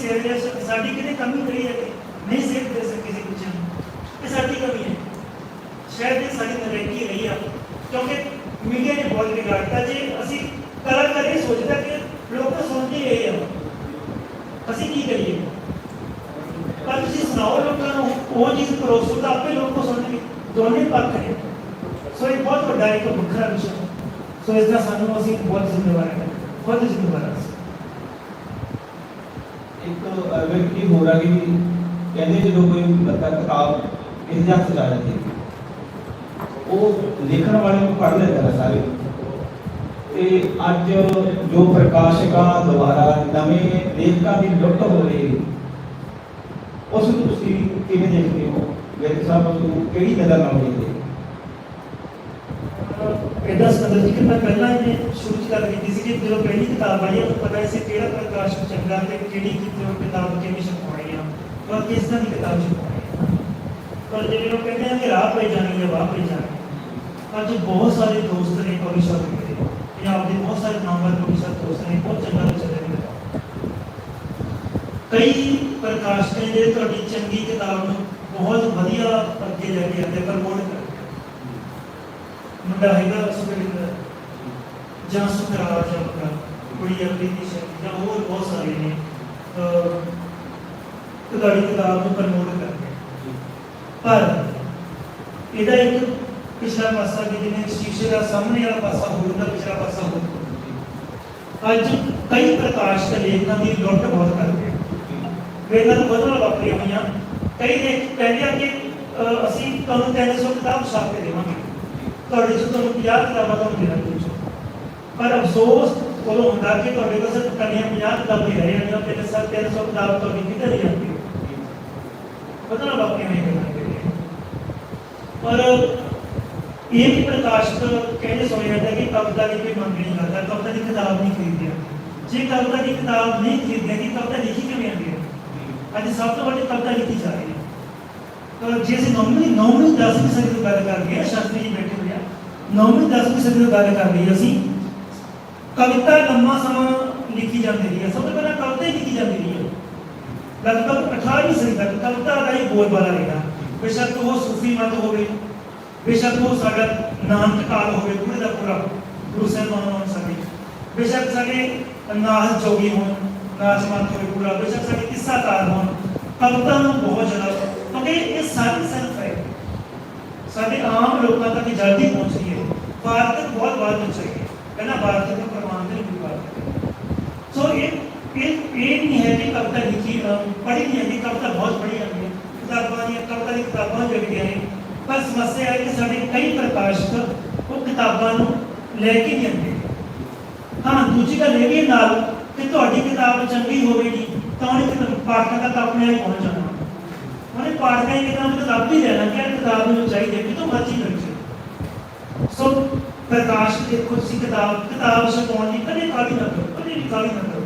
ਸੇਧ ਜਾਂ ਸਾ- ਸਾਡੀ ਕਿਤੇ ਕਮੀ ਰਹੀ ਹੈ ਕਿ ਨਹੀਂ ਸੇਧ ਦੇ ਸਕੇ ਕਿਸੇ ਬੱਚੇ ਨੂੰ ਇਹ ਸਾਡੀ ਕਮੀ ਹੈ ਸ਼ਾਇਦ ਇਹ ਸਾਡੀ ਨਰੇਕੀ ਰਹੀ ਆ ਕਿਉਂਕਿ ਮੀਡੀਆ ਨੇ ਬਹੁਤ ਵਿਗਾੜਤਾ ਜੇ ਅਸੀਂ ਕਲਾਕਾਰ ਇਹ ਸੋਚਦਾ ਕਿ ਲੋਕ ਸੁਣਦੇ ਇਹ ਆ ਅਸੀਂ ਕੀ ਕਰੀਏ ਪਰ ਤੁਸੀਂ ਸੁਣਾਓ ਲੋਕਾਂ ਨੂੰ ਉਹ ਚੀਜ਼ ਪਰੋਸੋ ਤਾਂ ਆਪੇ ਲੋਕ ਸੁਣਨਗੇ ਦੋਨੇ ਪੱਖ ਨੇ ਸੋ ਇਹ ਬਹੁਤ ਵੱਡਾ ਇੱਕ ਵੱਖਰਾ ਵਿਸ਼ਾ ਹੈ। ਸੋ ਇਸ ਦਾ ਸਾਨੂੰ ਅਸੀਂ ਬਹੁਤ ਜ਼ਿੰਮੇਵਾਰ ਹਾਂ ਖੁਦ ਜ਼ਿੰਮੇਵਾਰ ਹਾਂ ਅਸੀਂ। ਇੱਕ ਵਿਅਕਤੀ ਹੋ ਰਿਹਾ ਕਿ ਕਹਿੰਦੇ ਜਦੋਂ ਕੋਈ ਬੰਦਾ ਕਿਤਾਬ ਕਿਸੇ ਦੇ ਹੱਥ ਚ ਜਾਂਦੀ ਉਹ ਲਿਖਣ ਵਾਲੇ ਨੂੰ ਪੜ੍ਹ ਲੈਂਦਾ ਹੈ ਸਾਰੇ। ਤੇ ਅੱਜ ਜੋ ਪ੍ਰਕਾਸ਼ਕਾਂ ਦੁਆਰਾ ਨਵੇਂ ਲੇਖਕਾਂ ਦੀ ਲੁੱਟ ਹੋ ਰਹੀ ਉਸ ਨੂੰ ਤੁਸੀਂ ਕਿਵੇਂ ਦੇਖਦੇ ਹੋ? ਵਿਅਕਤੀ ਸਾਹਿਬ ਉਸ ਨੂੰ ਕਿਹੜੀ ਨਜ਼ਰ ਨਾਲ ਦੇਖਦੇ ਹੋ? ਇਹਦਾ ਸੰਦਰ ਜੀ ਕਿ ਮੈਂ ਪਹਿਲਾਂ ਇਹ ਸ਼ੁਰੂ ਚ ਗੱਲ ਕੀਤੀ ਸੀ ਕਿ ਜਦੋਂ ਪਹਿਲੀ ਕਿਤਾਬ ਆਈ ਉਹ ਪਤਾ ਸੀ ਕਿਹੜਾ ਪ੍ਰਕਾਸ਼ਕ ਚੰਗਾ ਤੇ ਕਿਹੜੀ ਕਿਤੇ ਕਿਤਾਬ ਕਿਵੇਂ ਛਪਾਉਣੀ ਆ ਪਰ ਕਿਸ ਤਰ੍ਹਾਂ ਦੀ ਕਿਤਾਬ ਛਪਾਉਣੀ ਆ ਪਰ ਜਿਹੜੇ ਲੋਕ ਕਹਿੰਦੇ ਆ ਕਿ ਰਾਹ ਪਈ ਜਾਣੀ ਹੈ ਵਾਹ ਪਈ ਜਾਣੀ ਹੈ। ਅੱਜ ਬਹੁਤ ਸਾਰੇ ਦੋਸਤ ਨੇ ਪਬਲਿਸ਼ਰ ਨੇ ਪੰਜਾਬ ਦੇ ਬਹੁਤ ਸਾਰੇ ਨਾਮਵਰ ਪਬਲਿਸ਼ਰ ਦੋਸਤ ਨੇ ਬਹੁਤ ਚੰਗਾ ਚੱਲ ਰਿਹਾ ਕਈ ਪ੍ਰਕਾਸ਼ਕ ਨੇ ਜਿਹੜੇ ਤੁਹਾਡੀ ਚੰਗੀ ਕਿਤਾਬ ਨੂੰ ਬਹੁਤ ਵਧੀਆ ਅੱਗੇ ਲੈ ਕੇ ਆਉਂਦੇ ਪ੍ਰਮੋਟ ਕਰਦੇ ਮੁੰਡਾ ਹੈਗਾ ਸੁਖਵਿੰਦਰ ਜਾਂ ਸੁਖਰਾਜ ਆਪਣਾ ਕੁੜੀ ਆਪਣੀ ਜਾਂ ਹੋਰ ਬਹੁਤ ਸਾਰੇ ਨੇ ਅਹ ਕਿਤਾਬ ਨੂੰ ਪ੍ਰਮੋਟ ਕਰਦੇ ਪਰ ਇਹਦਾ ਇੱਕ ਪਿਛਲਾ ਪਾਸਾ ਕਿ ਜਿਵੇਂ ਸ਼ੀਸ਼ੇ ਦਾ ਸਾਹਮਣੇ ਵਾਲਾ ਪਾਸਾ ਹੋਊਗਾ ਪਿਛਲਾ ਪਾਸਾ ਹੋਊਗਾ ਅੱਜ ਕਈ ਪ੍ਰਕਾਸ਼ ਦੇ ਲੇਖਕਾਂ ਦੀ ਲੁੱਟ ਬਹੁਤ ਕਰਦੇ ਆ। ਨੂੰ ਬਦਲ ਵਾਪਰੀਆਂ ਹੋਈਆਂ। ਕਈ ਨੇ ਕਹਿੰਦੇ ਆ ਕਿ ਅਹ, ਅਸੀਂ ਤੁਹਾਨੂੰ 300 ਕਿਤਾਬ ਛਾਪ ਕੇ ਦੇਵਾਂਗੇ। ਤੁਹਾਡੇ ਚ ਤੁਹਾਨੂੰ 50 ਕਿਤਾਬਾਂ ਤੁਹਾਨੂੰ ਦੇਣਾ ਕੁਝ ਪਰ ਅਫਸੋਸ, ਉਦੋਂ ਹੁੰਦਾ ਕਿ ਤੁਹਾਡੇ ਕੋਲ ਸਿਰਫ ਕੰਨੀਆਂ 50 ਕਿਤਾਬਾਂ ਹੀ ਰਹਿ ਜਾਣੀਆਂ ਤੇ ਸਰ 300 ਕਿਤਾਬ ਤੁਹਾਡੀ ਕਿੱਧਰ ਹੀ ਜਾਂਦੀ? ਪਤਾ ਨਾ ਬਾਕੀ ਨਹੀਂ ਕਰਨਾ ਪਰ ਇਹ ਵੀ ਪ੍ਰਕਾਸ਼ਕ ਕਹਿੰਦੇ ਸੁਣਿਆ ਜਾਂਦਾ ਕਿ ਕਵਿਤਾ ਦੀ ਕੋਈ ਮੰਗ ਨਹੀਂ ਕਰਦਾ, ਕਵਿਤਾ ਦੀ ਕਿਤਾਬ ਨਹੀਂ ਖਰੀਦਦੀ। ਜੇ ਕਵਿਤਾ ਦੀ ਕਿਤਾਬ ਨਹੀਂ ਖਰੀਦਦੀ ਕਿ ਕਵਿਤਾ ਲਿਖੀ ਕਿਵੇਂ ਆਉਂਦੀ ਹੈ? ਅੱਜ ਸਭ ਤੋਂ ਵੱਡੀ ਕਵਿਤਾ ਲਿਖੀ ਜਾ ਰਹੀ ਹੈ। ਤਾਂ ਜੇ ਅਸੀਂ ਨੌਵੀਂ ਨੌਵੀਂ ਦਸਵੀਂ ਸਦੀ ਦੀ ਗੱਲ ਕਰਦੇ ਹਾਂ ਸ਼ਾਸਤਰੀ ਜੀ ਬੈਠੇ ਹੋਏ ਆ ਨੌਵੀਂ, ਦਸਵੀਂ ਸਦੀ ਦੀ ਗੱਲ ਕਰ ਲਈ ਅਸੀਂ। ਕਵਿਤਾ ਲੰਮਾ ਸਮਾਂ ਲਿਖੀ ਜਾਂਦੀ ਰਹੀ ਹੈ। ਸਭ ਤੋਂ ਪਹਿਲਾਂ ਕਵਿਤਾ ਹੀ ਲਿਖੀ ਜਾਂਦੀ ਰਹੀ ਹੈ। ਲਗਭਗ 18ਵੀਂ ਸਦੀ ਤੱਕ ਕਵਿਤਾ ਦਾ ਹੀ ਬੋਲਬਾਲਾ ਰਿਹਾ। ਬੇਸ਼ੱਕ ਉਹ ਸੂਫੀ ਮਤ ਹੋਵੇ, ਬੇਸ਼ੱਕ ਉਹ ਸਾਡਾ ਨਾਨਕ ਕਾਲ ਹੋਵੇ, ਪੂਰੇ ਦਾ ਪੂਰਾ ਗੁਰੂ ਸਾਹਿਬਾਨ ਹੋਣ ਸਾਡੇ। ਬੇਸ਼ੱਕ ਸਾਡੇ ਨਾਸ ਜੋਗੀ ਹੋਣ ਨਾਸ ਮਤ ਹੋਵੇ ਪੂਰਾ। ਬੇਸ਼ੱਕ ਸਾਡੇ ਕਿੱਸਾਕਾਰ ਹੋਣ। ਕਵਿਤਾ ਨੂੰ ਬਹੁਤ ਜ਼ਿਆਦਾ ਕਿਉਂਕਿ ਇਹ ਸਾਰੀ ਸਿਰਫ ਸਾਡੇ ਆਮ ਲੋਕਾਂ ਤੱਕ ਜਲਦੀ ਪਹੁੰਚਦੀ ਹੈ। ਭਾਰਤ ਤੱਕ ਬਹੁਤ ਬਾਅਦ ਵਿੱਚ ਹੈ ਪਹਿਲਾਂ ਭਾਰਤ ਤੱਕ ਪ੍ਰਮਾਣ ਦੇ ਨਹੀਂ ਬਾਤ ਸੋ ਇਹ ਇਹ ਇਹ ਨਹੀਂ ਹੈ ਕਿ ਕਵਿਤਾ ਲਿਖੀ ਅਮ, ਪੜ੍ਹੀ ਨਹੀਂ ਜਾਂਦੀ। ਕਵਿਤਾ ਬਹੁਤ ਪੜ੍ਹੀ ਜਾਂਦੀ ਹੈ। ਕਿਤਾਬਾਂ ਦੀਆਂ ਕਵਿਤਾ ਦੀ ਕਿਤਾਬਾਂ ਜਿਹੜੀਆਂ ਨੇ ਪਰ ਸਮੱਸਿਆ ਹੈ ਕਿ ਸਾਡੇ ਕਈ ਪ੍ਰਕਾਸ਼ਕ ਉਹ ਕਿਤਾਬਾਂ ਨੂੰ ਲੈ ਕੇ ਨਹੀਂ ਆਉਂਦੇ। ਹਾਂ ਦੂਜੀ ਗੱਲ ਇਹ ਵੀ ਹੈ ਨਾਲ ਕਿ ਤੁਹਾਡੀ ਕਿਤਾਬ ਚੰਗੀ ਹੋਵੇਗੀ ਤਾਂ ਉਹਨੇ ਕਿਤਾਬ ਪਾਠਕਾਂ ਤੱਕ ਆਪਣੇ ਆਪ ਪਹੁੰਚ ਪਾਠਕਾਂ ਦੀ ਕਿਤਾਬ ਕਿਤਾਬ ਹੀ ਲੈਣਾ ਕਿ ਕਿਤਾਬ ਨੂੰ ਚਾਹੀਦੀ ਹੈ ਕਿਤੋਂ ਮਰਜ਼ੀ ਜਾਏ ਸੋ ਪ੍ਰਕਾਸ਼ ਦੇਖੋ ਤੁਸੀਂ ਕਿਤਾਬ ਕਿਤਾਬ ਛਪਾਉਣ ਦੀ ਕਦੇ ਕਾਲੀ ਨਾ ਕਰੋ ਕਦੇ ਵੀ ਕਾਲੀ ਨਾ ਕਰੋ।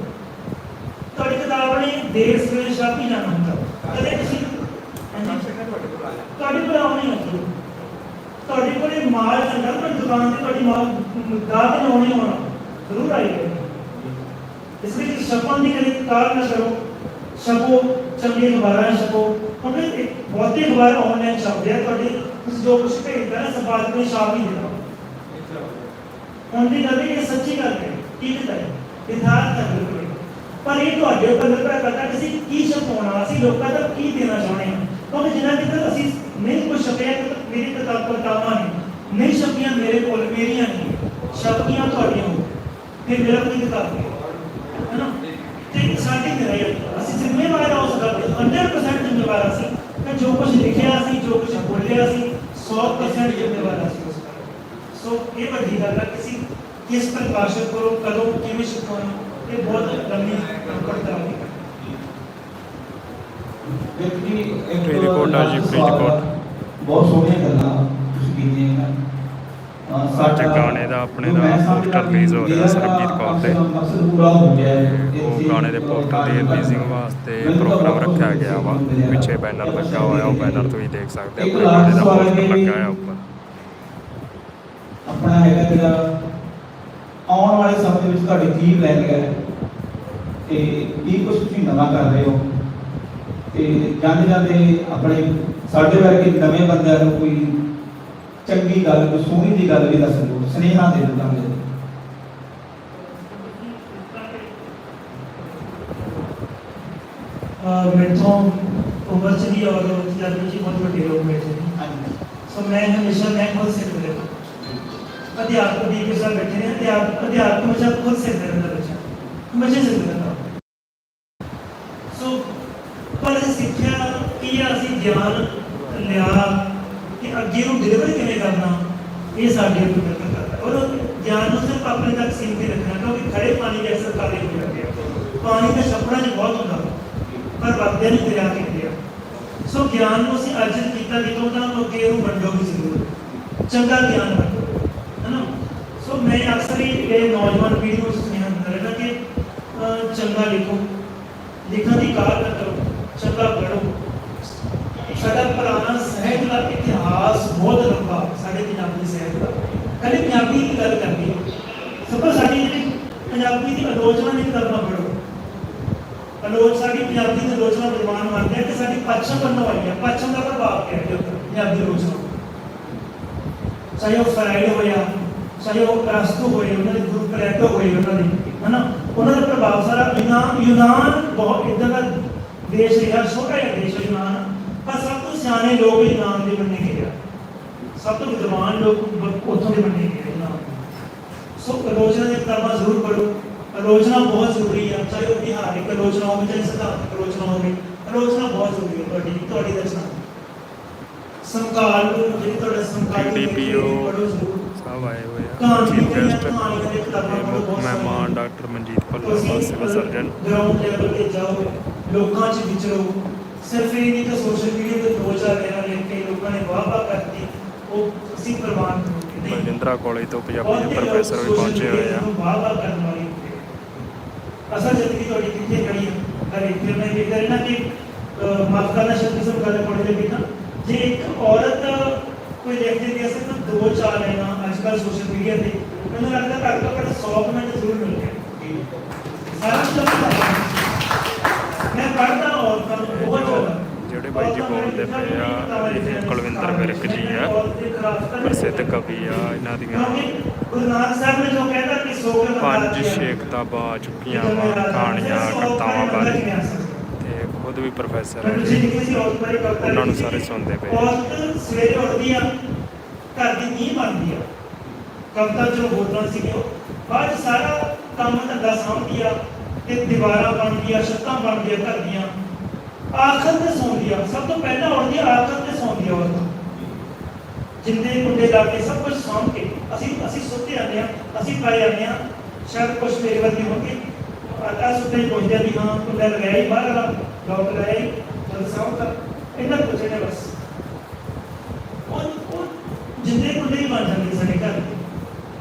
ਤੁਹਾਡੀ ਕਿਤਾਬ ਨੇ ਦੇਰ ਸਵੇਰ ਛਾਪੀ ਜਾਣਾ ਹੁੰਦਾ। ਕਦੇ ਤੁਸੀਂ ਤੁਹਾਡੇ ਕੋਲ ਆਉਣੀ ਹੁੰਦੀ ਤੁਹਾਡੇ ਕੋਲੇ ਮਾਲ ਚੰਗਾ ਤੁਹਾਡੀ ਦੁਕਾਨ ਤੇ ਤੁਹਾਡੀ ਮਾਲ ਗਾਹਕ ਨੇ ਆਉਣੀ। ਹੋਣਾ ਜ਼ਰੂਰ ਆਏਗਾ ਇਸ ਲਈ ਛਪਣ ਦੀ ਕਦੇ ਕਾਰ ਨਾ ਕਰੋ। ਛਪੋ ਚੰਗੇ ਅਖਬਾਰਾਂ ਛਪੋ ਕਿਉਂਕਿ ਇਹ ਬਹੁਤੇ ਅਖਬਾਰ ਆਨਲਾਈਨ ਛਪਦੇ ਆ ਤੁਹਾਡੇ ਤੁਸੀਂ ਜੋ ਕੁਝ ਭੇਜਦਾ ਨਾ ਸੰਪਾਦਕ ਨੇ ਛਾਪ ਹੀ ਦੇਣਾ ਹੁਣ ਦੀ ਗੱਲ ਇਹ ਸੱਚੀ ਗੱਲ ਹੈ ਕੀ ਹੈ ਇਤਿਹਾਸ ਦਾ ਬਿਲਕੁਲ ਹੈ। ਪਰ ਇਹ ਤੁਹਾਡੇ ਉੱਪਰ ਨਿਰਭਰ ਕਰਦਾ ਕਿ ਅਸੀਂ ਕੀ ਛਪਾਉਣਾ ਅਸੀਂ ਲੋਕਾਂ ਤੱਕ ਕੀ ਦੇਣਾ ਚਾਹੁੰਦੇ ਹਾਂ ਕਿਉਂਕਿ ਜਿੰਨਾ ਚਿਰ ਅਸੀਂ ਨਹੀਂ ਕੁਝ ਛਪਿਆ ਤਾਂ ਮੇਰੀ ਕਿਤਾਬ ਕਿਤਾਬਾਂ ਨੇ ਨਹੀਂ ਛਪੀਆਂ ਮੇਰੇ ਕੋਲ ਮੇਰੀਆਂ ਨਹੀਂ ਛਪੀਆਂ ਤੁਹਾਡੀਆਂ ਹੋ ਫਿਰ ਮੇਰਾ ਕੋਈ ਕਿਤਾਬ ਨਹੀਂ ਹੈ ਨਾ ਤੇ ਸਾਡੀ ਨਹੀਂ ਅਸੀਂ ਜ਼ਿੰਮੇਵਾਰ ਹਾਂ ਉਸ ਗੱਲ ਦੇ 100% ਜ਼ਿੰਮੇਵਾਰ ਅਸੀਂ ਕਿ ਜੋ ਕੁਝ ਲਿਖਿਆ ਸੀ ਜੋ ਕੁਝ ਬੋਲਿਆ ਸੀ 100% ਜ਼ਿੰਮੇਵਾਰ ਅਸੀਂ ਉਸ ਗੱਲ ਦੇ। ਸੋ ਇਹ ਵੱਡੀ ਗੱਲ ਹੈ ਕਿ ਅਸੀਂ ਕਿਸ ਪ੍ਰਕਾਸ਼ਕ ਕੋਲੋਂ ਕਦੋਂ ਕਿਵੇਂ ਸਿਖਾਉਣਾ ਇਹ ਬਹੁਤ ਲੰਮੀ ਪੜਤਾਲ ਹੈ ਵਿਅਕਤੀ ਇੱਕ ਫਰੀਦਕੋਟ ਆ ਜੀ, ਫਰੀਦਕੋਟ। ਬਹੁਤ ਸੋਹਣੀਆਂ ਗੱਲਾਂ ਤੁਸੀਂ ਕੀਤੀਆਂ ਹਨ ਅਹ ਅੱਜ ਗਾਣੇ ਦਾ, ਆਪਣੇ ਜੋ ਦਾ ਮੈਂ ਸਮਝਦਾ poster release ਹੋ ਰਿਹਾ ਮੇਰਾ ਸਰਬਜੀਤ ਕੌਰ ਤੇ। ਮਕਸਦ ਪੂਰਾ ਹੋ ਗਿਆ ਹੈ ਉਹ ਇੱਥੇ ਗਾਣੇ ਦੇ ਪੋਸਟਰ ਦੀ ਰਿਲੀਜ਼ਿੰਗ ਵਾਸਤੇ ਪ੍ਰੋਗਰਾਮ ਰੱਖਿਆ ਗਿਆ ਵਾ। ਪਿੱਛੇ ਬੈਨਰ ਲੱਗਾ ਹੋਇਆ, ਉਹ ਬੈਨਰ ਤੁਸੀਂ ਦੇਖ ਸਕਦੇ ਹੋ, ਆਪਣੇ ਗਾਣੇ ਦਾ ਪੋਸਟਰ ਲੱਗਾ ਹੋਇਆ ਉੱਪਰ। ਆਪਣਾ ਹੈਗਾ ਜਿਹੜਾ ਆਉਣ ਵਾਲੇ ਸਮੇਂ ਵਿੱਚ ਤੁਹਾਡੀ ਕੀ ਪਲਾਨ ਹੈ ਤੇ ਕੀ ਕੁਝ ਤੁਸੀਂ ਨਵਾਂ ਕਰ ਰਹੇ ਹੋ? ਤੇ ਜਾਂਦੇ ਜਾਂਦੇ ਆਪਣੇ ਸਾਡੇ ਵਰਗੇ ਨਵੇਂ ਬੰਦਿਆਂ ਨੂੰ ਕੋਈ ਚੰਗੀ ਗੱਲ ਕੋਈ ਸੋਹਣੀ ਦੀ ਗੱਲ ਵੀ ਦੱਸ ਦਿਓ ਸੁਨੇਹਾ ਦੇ ਦਿਓ ਜਾਂਦੇ ਮੈਥੋਂ ਉਮਰ ਚ ਵੀ ਔਰ ਜਦ ਜੀ ਬਹੁਤ ਵੱਡੇ ਲੋਕ ਬੈਠੇ ਨੇ ਸੋ ਮੈਂ ਹਮੇਸ਼ਾ ਮੈਂ ਖੁਦ ਸਿੱਖ ਰਿਹਾ। ਅਧਿਆਪਕ ਦੀ ਕੇ ਸਾਥ ਬੈਠੇ ਨੇ ਅਧਿਆਪਕ ਅਧਿਆਪਕ ਹਮੇਸ਼ਾ ਖੁਦ ਸਿੱਖ ਰਿਹਾ ਬੱਚਾ। ਹਮੇਸ਼ਾ ਸਿੱਖ ਰਿਹਾ ਸੋ ਪਰ ਸਿੱਖਿਆ ਕੀ ਅਸੀਂ ਗਿਆਨ ਲਿਆ ਕਿ ਅੱਗੇ ਨੂੰ ਡਿਲੀਵਰ ਕਿਵੇਂ ਕਰਨਾ ਇਹ ਸਾਡੇ ਉੱਤੇ ਨਿਰਭਰ ਕਰਦਾ ਹੈ। ਔਰ ਗਿਆਨ ਨੂੰ ਸਿਰਫ ਆਪਣੇ ਤੱਕ ਸੀਮਿਤ ਹੀ ਰੱਖਣਾ ਕਿਉਂਕਿ ਖੜੇ ਪਾਣੀ ਦੇ ਅਕਸਰ ਕਾਲੇ ਹੋ ਜਾਂਦੇ ਆ ਪਾਣੀ ਦਾ ਛੱਪੜਾ ਚ ਬਹੁਤ ਹੁੰਦਾ ਪਰ ਵਗਦੇ ਨਹੀਂ ਦਰਿਆ ਦੇ ਗਿਆ ਸੋ ਗਿਆਨ ਨੂੰ ਅਸੀਂ ਅਰਜਨ ਕੀਤਾ ਜਦੋਂ ਤਾਂ ਅੱਗੇ ਨੂੰ ਵੰਡੋ ਵੀ ਜ਼ਰੂਰ ਚੰਗਾ ਗਿਆਨ ਵੰਡੋ ਹੈਨਾ ਸੋ ਮੈਂ ਅਕਸਰ ਹੀ ਇਹ ਨੌਜਵਾਨ ਪੀੜ੍ਹੀ ਨੂੰ ਸੁਨੇਹਾ ਦਿੰਦਾ ਰਹਿੰਦਾ ਕਿ ਅਹ, ਚੰਗਾ ਲਿਖੋ ਲਿਖਣ ਦੀ ਕਾਲ ਨਾ ਕਰੋ ਚੰਗਾ ਪੜ੍ਹੋ ਸਾਡਾ ਪੁਰਾਣਾ ਸਾਹਿਤ ਦਾ ਇਤਿਹਾਸ ਬਹੁਤ ਲੰਬਾ ਸਾਡੇ ਪੰਜਾਬੀ ਸਾਹਿਤ ਦਾ ਕੱਲੇ ਪੰਜਾਬੀ ਦੀ ਗੱਲ ਕਰਦੀ ਸਭ ਤੋਂ ਸਾਡੀ ਜਿਹੜੀ ਪੰਜਾਬੀ ਦੀ ਆਲੋਚਨਾ ਦੀ ਕਿਤਾਬਾਂ ਪੜ੍ਹੋ ਆਲੋਚ ਸਾਡੀ ਪੰਜਾਬੀ ਦੀ ਆਲੋਚਨਾ ਵਿਦਵਾਨ ਮੰਨਦੇ ਆ ਕਿ ਸਾਡੀ ਪੱਛਮ ਵੱਲੋਂ ਆਈ ਹੈ ਪੱਛਮ ਦਾ ਪ੍ਰਭਾਵ ਕਿਹਾ ਹੈ ਚਾਹੇ ਉਹ ਫਰਾਇਡ ਹੋਇਆ, ਚਾਹੇ ਉਹ ਅਰਸਤੂ ਹੋਏ, ਉਹਨਾਂ ਦੇ ਗੁਰੂ ਪਲੇਟੋ ਹੋਏ ਉਹਨਾਂ ਦੇ, ਹਨਾ? ਉਹਨਾਂ ਦਾ ਪ੍ਰਭਾਵ ਸਾਰਾ ਯੂਨਾਨ ਯੂਨਾਨ ਬਹੁਤ ਇਦਾਂ ਦਾ ਦੇਸ਼ ਰਿਹਾ, ਛੋਟਾ ਜਿਹਾ ਦੇਸ਼ ਯੂਨਾਨ। ਪਰ ਸਭ ਤੋਂ ਸਿਆਣੇ ਲੋਕ ਯੂਨਾਨ ਦੇ ਮੰਨੇ ਗਏ ਸਭ ਤੋਂ ਵਿਦਵਾਨ ਲੋਕ ਉੱਥੋਂ ਦੇ ਮੰਨੇ ਗਏ ਯੂਨਾਨ। ਸੋ ਆਲੋਚਨਾ ਦੀਆਂ ਕਿਤਾਬਾਂ ਜ਼ਰੂਰ ਪੜ੍ਹੋ। ਆਲੋਚਨਾ ਬਹੁਤ ਜ਼ਰੂਰੀ ਆ। ਚਾਹੇ ਉਹ ਵਿਹਾਰਿਕ ਆਲੋਚਨਾ ਹੋਵੇ, ਚਾਹੇ ਸਿਧਾਂਤਕ ਆਲੋਚਨਾ ਹੋਵੇ। ਆਲੋਚਨਾ ਬਹੁਤ ਜ਼ਰੂਰੀ ਹੈ ਤੁਹਾਡੀ ਤੁਹਾਡੀ ਰਚਨਾ। ਸਮਕਾਲ ਨੂੰ ਜਿਹੜੀ ਤੁਹਾਡਾ ਪੜ੍ਹੋ ਜ਼ਰੂਰ। ਸਾਹਿਬ ਆਏ ਹੋਏ ਆ। Chief guest. ਮਹਿਮਾਨ doctor Manjit Bhalla civil surgeon ground level ਤੇ ਜਾਓ ਲੋਕਾਂ 'ਚ ਵਿਚਰੋ ਸਿਰਫ ਇਹ ਨਹੀਂ ਕਿ ਸੋਸ਼ਲ ਮੀਡੀਆ ਤੇ ਦੋ ਚਾਰ ਲੈਣਾ ਲਿਖ ਕੇ ਲੋਕਾਂ ਨੇ ਵਾਹ ਵਾਹ ਕਰਤੀ ਉਹ ਅਸੀਂ ਪ੍ਰਵਾਨ ਬਲਜਿੰਦਰਾ ਕਾਲਜ ਤੋਂ ਪੰਜਾਬੀ ਦੇ ਪ੍ਰੋਫੈਸਰ ਵੀ ਪਹੁੰਚੇ ਹੋਏ ਆ। ਵਾਹ ਵਾਹ ਕਰਨ ਵਾਲੇ। ਅਸਲ ਜ਼ਿੰਦਗੀ ਤੁਹਾਡੀ ਕਿੱਥੇ ਖੜੀ ਹੈ? ਘਰੇ ਫਿਰ ਮੈਂ ਇਹ ਕਰਨਾ ਕਿ ਅਹ, ਮਾਫ਼ ਕਰਨਾ ਸ਼ਬਦ ਸਭ ਗੱਲ ਪੜ੍ਹ ਦੇ ਬਿਨਾ ਜੇ ਇੱਕ ਔਰਤ ਕੋਈ ਲਿਖ ਦਿੰਦੀ ਹੈ ਸਿਰਫ ਦੋ ਚਾਰ ਲੈਣਾ ਅੱਜ ਕੱਲ੍ਹ ਸੋਸ਼ਲ ਮੀਡੀਆ ਤੇ ਮੈਨੂੰ ਲੱਗਦਾ ਘੱਟ ਤੋਂ ਘੱਟ 100 ਕਮੈਂਟ ਜ਼ਰੂਰ ਮਿਲ ਗਏ। ਸਾਰਾ ਕੁਝ ਪੜ੍ਹਦਾ। ਮੈਂ ਪੜ੍ਹਦਾ ਔਰਤਾਂ ਨੂੰ ਬਹੁਤ ਜ਼ਿਆਦਾ। ਜਿਹੜੇ ਬਾਈ ਜੀ ਬੋਲਦੇ ਪਏ ਆ ਇਹ ਕੁਲਵਿੰਦਰ ਵਿਰਕ ਜੀ ਆ ਪ੍ਰਸਿੱਧ ਕਵੀ ਆ ਇਹਨਾਂ ਦੀਆਂ। ਗੁਰੂ ਨਾਨਕ ਸਾਹਿਬ ਨੇ ਜੋ ਕਹਿੰਦਾ ਕਿ ਸੋ ਕੇ ਪੰਜ ਛੇ ਕਿਤਾਬਾਂ ਆ ਚੁੱਕੀਆਂ ਵਾ, ਕਹਾਣੀਆਂ, ਕਵਿਤਾਵਾਂ ਬਾਰੇ। ਤੇ ਖੁਦ ਵੀ ਪ੍ਰੋਫੈਸਰ ਹੈ ਉਹਨਾਂ ਨੂੰ ਸਾਰੇ ਸੁਣਦੇ ਪਏ ਔਰਤ ਸਵੇਰੇ ਉੱਠਦੀ ਆ। ਘਰ ਦੀ ਨੀਂਹ ਬਣਦੀ ਆ ਕਵਿਤਾ ਜੋ ਬੋਲਣਾ ਸੀ ਉਹ। ਬਾਅਦ ਸਾਰਾ ਕੰਮ ਧੰਦਾ ਸਾਂਭਦੀ ਆ ਤੇ ਦੀਵਾਰਾਂ ਬਣਦੀਆਂ, ਛੱਤਾਂ ਬਣਦੀਆਂ ਘਰ ਦੀਆਂ। ਆਖਰ ਤੇ ਸੌਂਦੀ ਆ ਸਭ ਤੋਂ ਪਹਿਲਾਂ ਉੱਠਦੀ ਆ ਆਖਰ ਤੇ ਸੌਂਦੀ ਆ ਔਰਤ ਜਿੰਦੇ ਕੁੰਡੇ ਲਾ ਕੇ ਸਭ ਕੁਝ ਸਾਂਭ ਅਸੀਂ ਅਸੀਂ ਸੁੱਤੇ ਆਨੇ ਆ ਅਸੀਂ ਪਾਏ ਆਨੇ ਆ ਸ਼ਾਇਦ ਕੁਝ ਮੇਰੇ ਵਰਗੇ ਹੋਣਗੇ। ਆਟਾ ਸੁੱਤੇ ਹੀ ਪਹੁੰਚਦੇ ਵੀ ਹਾਂ ਕੁੰਡਾ ਲਗਾਇਆ ਹੀ, ਬਾਹਰ ਵਾਲਾ ਲੋਕ ਲਗਾਇਆ ਹੀ ਜਦ ਸਾਂਭ ਕਰ ਇਹਨਾਂ ਕੁਝ ਨੇ ਬਸ। ਉਹ ਉਹ ਕੁੰਡੇ ਹੀ ਬਣ ਜਾਂਦੇ ਸਾਡੇ ਘਰ,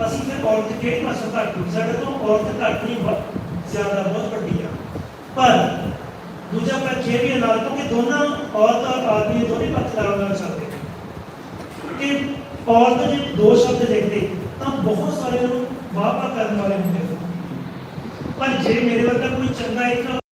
ਅਸੀਂ ਫਿਰ ਔਰਤ ਕਿਹੜੀ ਮਾਸਾ ਘੱਟ ਹੋਈ? ਸਾਡੇ ਤੋਂ ਔਰਤ ਘੱਟ ਨਹੀਂ ਜ਼ਿਆਦਾ ਬਹੁਤ ਵੱਡੀ ਆ। ਪਰ ਦੂਜਾ ਪੱਖ ਇਹ ਵੀ ਹੈ, ਨਾਲ ਕਿਉਂਕਿ ਦੋਨਾਂ ਔਰਤ ਔਰ ਆਦਮੀ ਦੋਨੇ ਪੱਖਦਾਰਾਂ ਨਾਲ ਚੱਲਦੇ ਔਰਤ ਜੇ ਦੋ ਸ਼ਬਦ ਲਿਖਦੇ ਤਾਂ ਬਹੁਤ ਸਾਰੇ ਨੂੰ ਵਾਹ ਕਰਨ ਵਾਲੇ ਹੁੰਦੇ ਪਰ ਜੇ ਮੇਰੇ ਵਰਗਾ ਕੋਈ ਚੰਗਾ ਇੱਕ